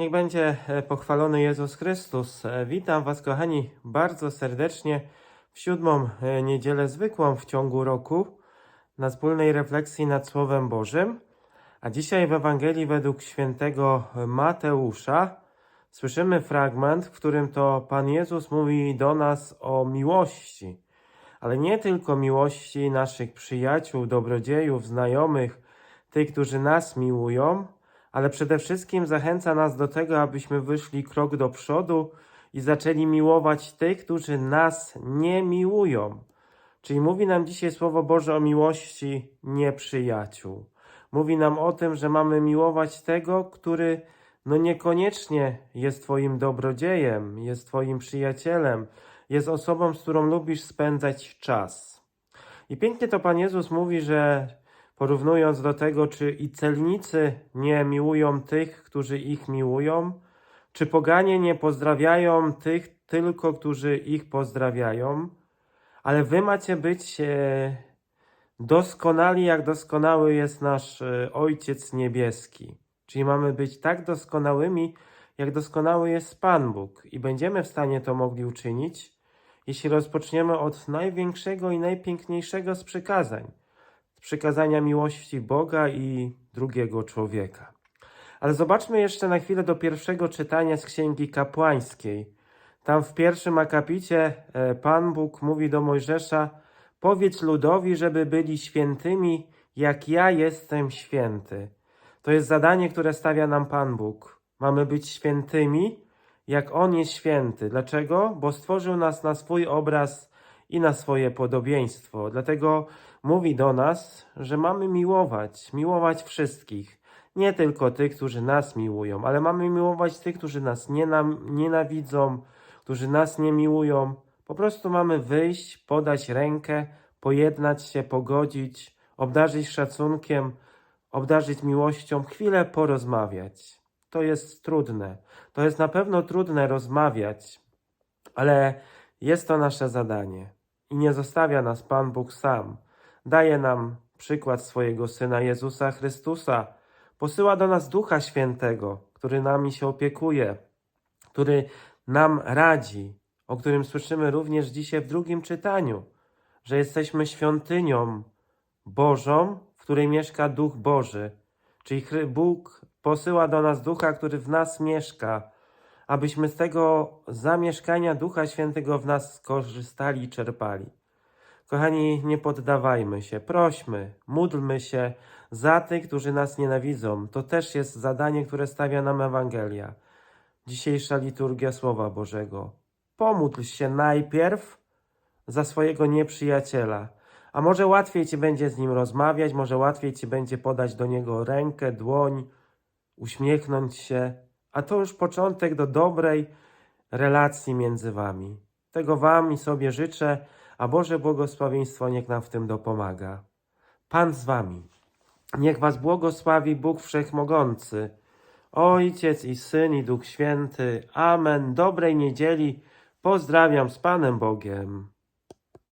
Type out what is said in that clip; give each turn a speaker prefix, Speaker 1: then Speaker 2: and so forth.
Speaker 1: Niech będzie e, pochwalony Jezus Chrystus. E, Witam Was, kochani, bardzo serdecznie w siódmą e, niedzielę zwykłą w ciągu roku na wspólnej refleksji nad Słowem Bożym. A dzisiaj w Ewangelii według świętego Mateusza słyszymy fragment, w którym to Pan Jezus mówi do nas o miłości. Ale nie tylko miłości naszych przyjaciół, dobrodziejów, znajomych, tych, którzy nas miłują, ale przede wszystkim zachęca nas do tego, abyśmy wyszli krok do przodu i zaczęli miłować tych, którzy nas nie miłują. Czyli mówi nam dzisiaj Słowo Boże o miłości nieprzyjaciół. Mówi nam o tym, że mamy miłować tego, który no niekoniecznie jest Twoim dobrodziejem, jest Twoim przyjacielem, jest osobą, z którą lubisz spędzać czas. I pięknie to Pan Jezus mówi, że porównując do tego, czy i celnicy nie miłują tych, którzy ich miłują, czy poganie nie pozdrawiają tych tylko, którzy ich pozdrawiają, ale wy macie być e, doskonali, jak doskonały jest nasz e, Ojciec Niebieski. Czyli mamy być tak doskonałymi, jak doskonały jest Pan Bóg. I będziemy w stanie to mogli uczynić, jeśli rozpoczniemy od największego i najpiękniejszego z przykazań przykazania miłości Boga i drugiego człowieka. Ale zobaczmy jeszcze na chwilę do pierwszego czytania z Księgi Kapłańskiej. Tam w pierwszym akapicie e, Pan Bóg mówi do Mojżesza: Powiedz ludowi, żeby byli świętymi, jak ja jestem święty. To jest zadanie, które stawia nam Pan Bóg. Mamy być świętymi, jak On jest święty. Dlaczego? Bo stworzył nas na swój obraz i na swoje podobieństwo. Dlatego mówi do nas, że mamy miłować, miłować wszystkich. Nie tylko tych, którzy nas miłują, ale mamy miłować tych, którzy nas nienawidzą, którzy nas nie miłują. Po prostu mamy wyjść, podać rękę, pojednać się, pogodzić, obdarzyć szacunkiem, obdarzyć miłością, chwilę porozmawiać. To jest trudne. To jest na pewno trudne rozmawiać, ale jest to nasze zadanie. I nie zostawia nas Pan Bóg sam. Daje nam przykład swojego Syna Jezusa Chrystusa. Posyła do nas Ducha Świętego, który nami się opiekuje, który nam radzi, o którym słyszymy również dzisiaj w drugim czytaniu, że jesteśmy świątynią Bożą, w której mieszka Duch Boży. Czyli Bóg posyła do nas Ducha, który w nas mieszka, abyśmy z tego zamieszkania Ducha Świętego w nas skorzystali i czerpali. Kochani, nie poddawajmy się, prośmy, módlmy się za tych, którzy nas nienawidzą. To też jest zadanie, które stawia nam Ewangelia. Dzisiejsza liturgia Słowa Bożego. Pomódl się najpierw za swojego nieprzyjaciela. A może łatwiej ci będzie z nim rozmawiać, może łatwiej ci będzie podać do niego rękę, dłoń, uśmiechnąć się, a to już początek do dobrej relacji między wami. Tego wam i sobie życzę, a Boże błogosławieństwo niech nam w tym dopomaga. Pan z wami. Niech was błogosławi Bóg Wszechmogący, Ojciec i Syn i Duch Święty. Amen. Dobrej niedzieli. Pozdrawiam z Panem Bogiem.